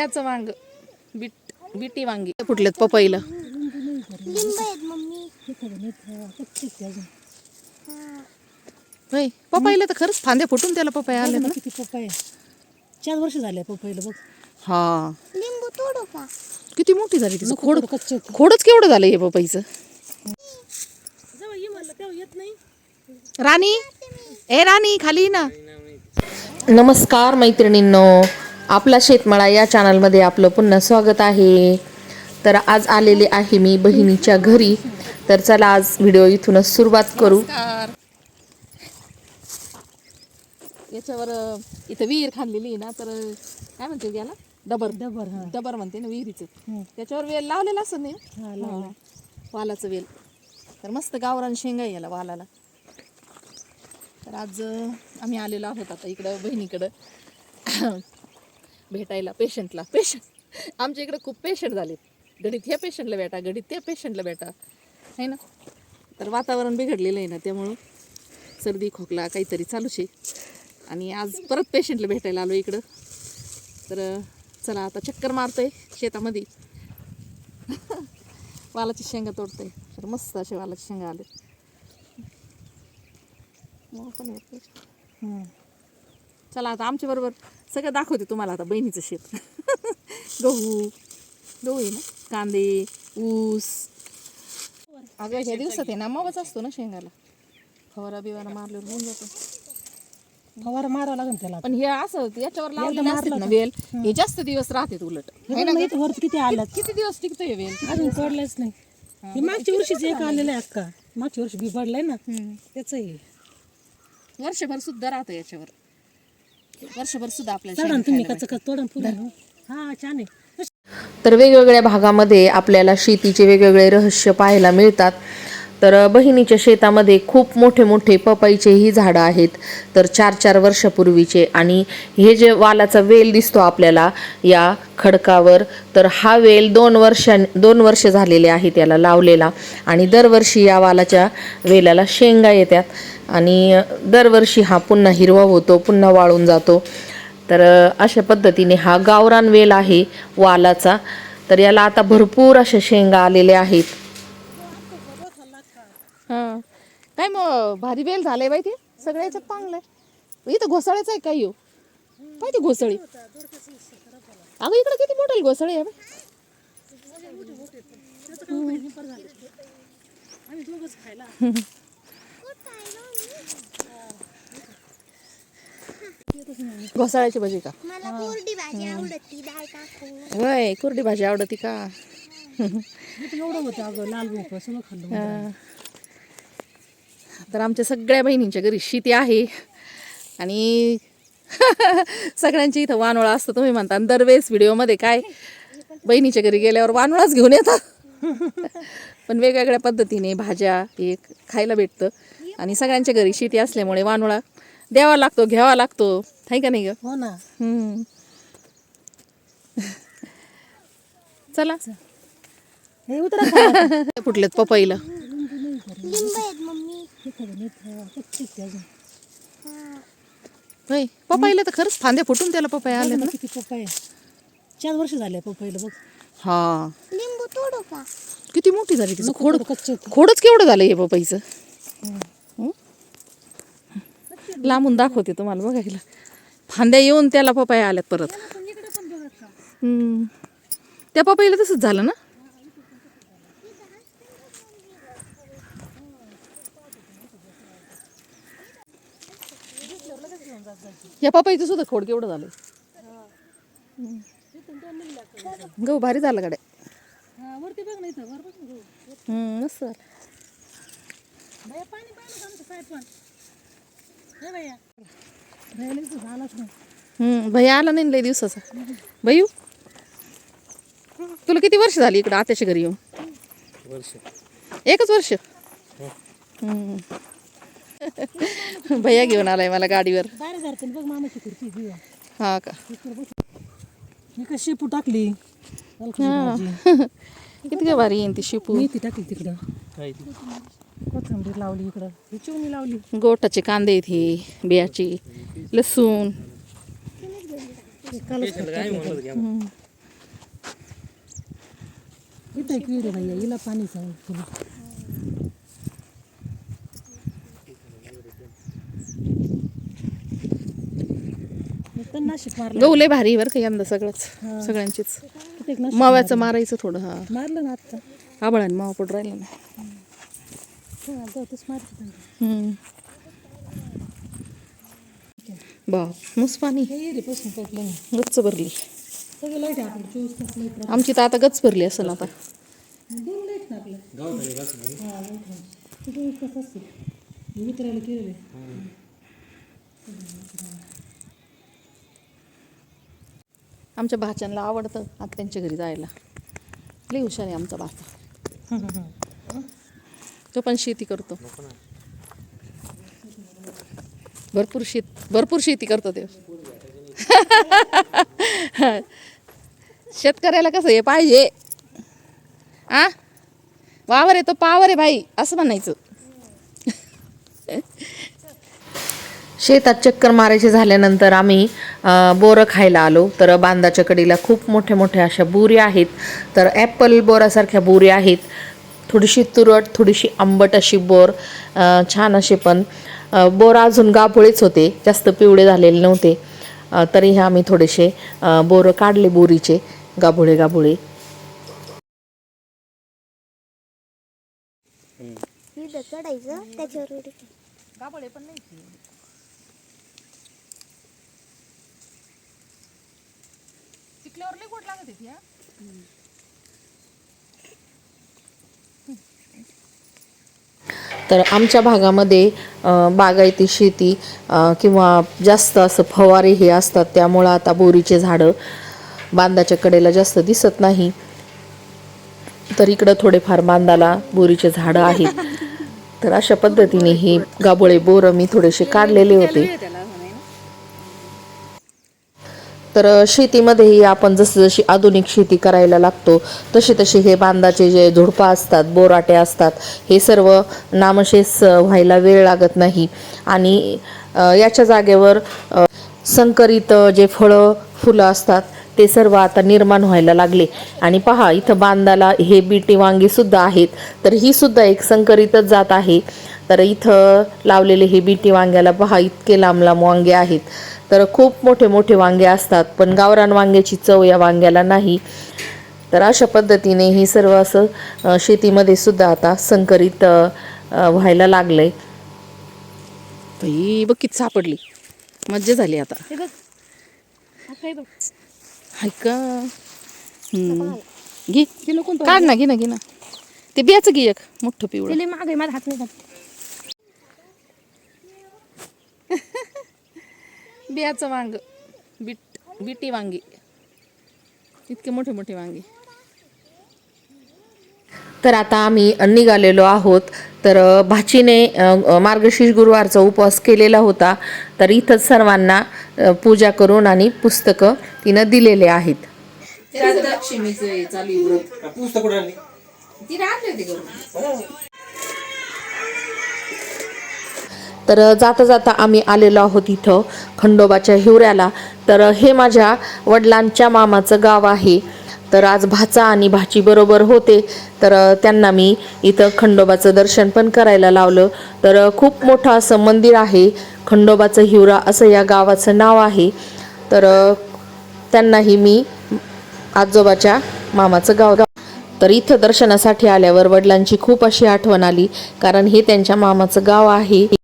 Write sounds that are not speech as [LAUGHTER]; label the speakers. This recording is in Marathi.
Speaker 1: याचं वांग. बीट बीटी वांगी. फुटलेत पपईला. होय पपईला तर खरंच फांदे फुटून त्याला पपई आले ना.
Speaker 2: किती पप्पा चार वर्ष झाले पप्पाईला बघ.
Speaker 1: हा.
Speaker 3: लिंबू तोडू का?
Speaker 1: किती मोठी झाली तिचं. खोड
Speaker 2: कच्चे
Speaker 1: खोडच केवढं झालं हे पपईचं?
Speaker 2: जेव्हा ये म्हणलं तेव्हा येत नाही.
Speaker 1: राणी? ए राणी खाली ये ना. नमस्कार मैत्रिणींनो. आपला शेतमाळा या चॅनलमध्ये आपलं पुन्हा स्वागत आहे. तर आज आलेले आहे मी बहिणीच्या घरी. तर चला आज व्हिडिओ इथूनच सुरुवात करू. याच्यावर इथं विहीर खाल्लेली आहे ना तर काय म्हणते याला डबर.
Speaker 2: डबर हा.
Speaker 1: डबर म्हणते ना विहिरीचं.
Speaker 2: हम्म.
Speaker 1: त्याच्यावर वेल लावलेला असं नाही.
Speaker 2: हा.
Speaker 1: हा. वालाचं वेल. तर मस्त गावरान शेंगा आहे याला वालाला. तर आज आम्ही आलेलो आहोत आता इकडं बहिणीकडं. भेटायला पेशंटला पेशंट आमच्या इकडं खूप पेशंट झाले घडीत ह्या पेशंटला भेटा घडीत त्या पेशंटला भेटा. आहे ना? तर वातावरण बिघडलेलं आहे ना त्यामुळं सर्दी खोकला काहीतरी चालूच आहे. आणि आज परत पेशंटला भेटायला आलो इकडं. तर चला आता चक्कर मारतोय शेतामध्ये. [LAUGHS] वालाची शेंगा तोडते तर मस्त असे वालाची शेंगा आले. चला आता आमच्या बरोबर सगळं दाखवते तुम्हाला आता बहिणीचं शेत. [LAUGHS] गहू गहू आहे ना? कांदे ऊस. अगं ह्या दिवसात आहे ना मगच असतो ना शेंगाला. फवारा बिवारा मारल्यावर होऊन जातो.
Speaker 2: फवारा मारावा लागेल त्याला
Speaker 1: पण हे असं याच्यावर लावलेलं असतात ना वेल. हे जास्त दिवस राहते उलट.
Speaker 2: हे बघ ना, इथं वरती किती आल्यात.
Speaker 1: किती दिवस टिकतो हे वेल?
Speaker 2: अजून पडलंच नाही. हे मागच्या वर्षीच एक आलेलं आहे अक्का मागच्या वर्षी बी पडलंय ना त्याच
Speaker 1: वर्षभर सुद्धा राहतं याच्यावर. वर्षभर सुद्धा आपल्याला
Speaker 2: तुम्ही कच कच तोडा पुढे. हा छान आहे.
Speaker 4: तर वेगवेगळ्या भागामध्ये आपल्याला शेतीचे वेगवेगळे रहस्य पाहायला मिळतात. तर बहिणीच्या शेतामध्ये खूप मोठे मोठे पपईचेही झाडं आहेत. तर चार चार वर्षापूर्वीचे. आणि हे जे वालाचा वेल दिसतो आपल्याला या खडकावर तर हा वेल दोन वर्षां दोन वर्ष झालेले आहे त्याला लावलेला. आणि दरवर्षी या वालाच्या वेलाला शेंगा येतात. आणि दरवर्षी हा पुन्हा हिरवा होतो पुन्हा वाळून जातो. तर अशा पद्धतीने हा गावरान वेल आहे वालाचा. तर याला आता भरपूर अशा शेंगा आलेल्या आहेत.
Speaker 1: हा. काय मग भारी वेल झालंय बाई ते. सगळ्या याच्यात चांगलं आहे. इथं घोसाळ्याचं आहे काय येऊ पाहिजे घोसाळी. अगं इकडे किती मोठं घोसाळी आहे. घोसाळ्याची भजी का? होय कुरडी भाजी आवडती का?
Speaker 2: एवढं होतं अगं लाल भोपळा सगळं खाल्लं.
Speaker 1: तर आमच्या सगळ्या बहिणींच्या घरी शेती आहे. आणि [LAUGHS] सगळ्यांची इथं वानोळा असतं तुम्ही म्हणता. दरवेळेस व्हिडिओमध्ये काय? बहिणीच्या घरी गेल्यावर वानोळाच घेऊन येतात. [LAUGHS] पण वेगवेगळ्या पद्धतीने भाज्या हे खायला भेटतं. आणि सगळ्यांच्या घरी शेती असल्यामुळे वानोळा द्यावा लागतो घ्यावा लागतो. आहे का नाही ग?
Speaker 2: हो ना. [LAUGHS]
Speaker 1: चला.
Speaker 2: हे उतरा. [LAUGHS]
Speaker 1: फुटलेत पपईला. पपईला तर खरंच फांदे फुटून त्याला पपई आले ना
Speaker 2: किती चार वर्ष झाले पप्पाईला बघ.
Speaker 1: हा.
Speaker 3: लिंबू तोडू का?
Speaker 1: किती मोठी झाली तिचं खोड
Speaker 2: कच्चे.
Speaker 1: खोडच केवढं झालं हे पपईचं? हं? लांबून दाखवते तुम्हाला बघायला फांद्या येऊन त्याला पपया आल्यात परत. हम्म. त्या पपईला तसंच झालं ना? या पपईचं सुद्धा खोड केवढं झालं गहू भारी झालं गाड्या.
Speaker 2: हा, इथं
Speaker 1: मस्त झालं.
Speaker 2: भैया हे इथं
Speaker 1: आला नाही लय दिवसाचा. भैयू तुला किती वर्ष झाली इकडं आत्याच्या घरी येऊन?
Speaker 5: वर्ष.
Speaker 1: एकच वर्ष? हम्म. [LAUGHS] भैया घेऊन आलाय मला गाडीवर.
Speaker 2: बघ मामाची खुर्ची
Speaker 1: हा का?
Speaker 2: मी कशी शेपू टाकली.
Speaker 1: किती [LAUGHS] काय भारी येईन ती शिपू.
Speaker 2: मेथी टाकली तिकडं. कोथिंबीर लावली इकडं. ही चिवणी लावली.
Speaker 1: गोटाचे कांदे हे बियाची लसूण.
Speaker 2: हे. इथं एक विहीर भैया हिला पाणी सांग फुल नाशिक मारलं.
Speaker 1: गहू लय भारी बरं का यंदा सगळंच सगळ्यांचीच.
Speaker 2: नाशिक
Speaker 1: माव्याचं मारायचं थोडं हा.
Speaker 2: मारलं ना आत्ता.
Speaker 1: आबळाने मावा पडून राहिलं ना
Speaker 2: हा, जाऊ तेच मारते
Speaker 1: हम्म. बाप मस्त पाणी.
Speaker 2: हे विहिरीपासून पडलं ना
Speaker 1: गच्च भरली.
Speaker 2: सगळं लाइट आहे आपलं चोवीस तास लाइट राहते.
Speaker 1: आमची तर आता गच्च भरली असेल आता.
Speaker 2: दोन लाइट ना आपलं. हा लाइट आहे ते चोवीस तास असते. हे. उतरायला आहे
Speaker 1: आमच्या भाच्यांना आवडतं आत्यांच्या घरी जायला. लई हुशार आहे आमचा भाचा. तो पण शेती करतो. भरपूर शेत भरपूर शेती करतो ते. शेतकऱ्याला कसं हे पाहिजे? आ? वावर आहे तो पावर आहे भाई असं म्हणायचं.
Speaker 4: शेतात चक्कर मारायचे झाल्यानंतर आम्ही बोरं खायला आलो. तर बांधाच्या कडीला खूप मोठ्या मोठ्या अशा बुरी आहेत. तर ॲपल बोरासारख्या बुरी आहेत. थोडीशी तुरट थोडीशी आंबट अशी बोर छान असे पण बोर अजून गाभोळेच होते. जास्त पिवळे झालेले नव्हते. अ, तरीही आम्ही थोडेसे बोरं काढले बोरीचे गाभोळे गाभोळे.
Speaker 3: चढायचं त्याच्यावर उडी
Speaker 4: तर आमच्या भागामध्ये बागायती शेती किंवा जास्त असं फवारे हे असतात त्यामुळं आता बोरीचे झाडं बांधाच्या कडेला जास्त दिसत नाही. तर इकडं थोडेफार बांधाला बोरीचे झाडं आहेत. तर अशा पद्धतीने हे गाबोळे बोरं मी थोडेसे काढलेले होते. तर शेतीमध्येही आपण जसं जशी आधुनिक शेती करायला लागतो तसे तसे हे बांधाचे जे झुडपं असतात बोराटे असतात हे सर्व नामशेष व्हायला वेळ लागत नाही. आणि याच्या जागेवर संकरित जे फळं फुलं असतात ते सर्व आता निर्माण व्हायला लागले. आणि पहा इथं बांधाला हे बीटी वांगी सुद्धा आहेत तर ही सुद्धा एक संकरितच जात आहे. तर इथं लावलेले हे बीटी वांग्याला पहा इतके लांब लांब वांगे आहेत. तर खूप मोठे मोठे वांगे असतात पण गावरान वांग्याची चव या वांग्याला नाही. तर अशा पद्धतीने ही सर्व असं शेतीमध्ये सुद्धा आता संकरित व्हायला लागलंय.
Speaker 1: बाई बघ किती सापडली. मज्जा झाली आता.
Speaker 2: हे बघ. हा काय बघ.
Speaker 1: हाय का? हम्म. घे. काढ ना घे ना घे ना. ते बियाचं घे एक. मोठं पिवळं.
Speaker 2: मागे माझा हात नाही
Speaker 1: बियाचं वांग. बीट बिटी वांगी. इतके मोठे मोठे वांगे.
Speaker 4: तर आता आम्ही निघालेलो आहोत. तर भाचीने मार्गशीर्ष गुरुवारचा उपवास केलेला होता. तर इथंच सर्वांना पूजा करून आणि पुस्तकं तिनं दिलेले आहेत.
Speaker 5: पुस्तक
Speaker 4: तर जाता जाता आम्ही आलेलो आहोत इथं खंडोबाच्या हिवऱ्याला. तर हे माझ्या वडिलांच्या मामाचं गाव आहे. तर आज भाचा आणि भाची बरोबर होते. तर त्यांना मी इथं खंडोबाचं दर्शन पण करायला लावलं. तर खूप मोठं असं मंदिर आहे. खंडोबाचं हिवरा असं या गावाचं नाव आहे. तर त्यांनाही मी आजोबाच्या मामाचं गाव तर इथं दर्शनासाठी आल्यावर वडिलांची खूप अशी आठवण आली. कारण हे त्यांच्या मामाचं गाव आहे.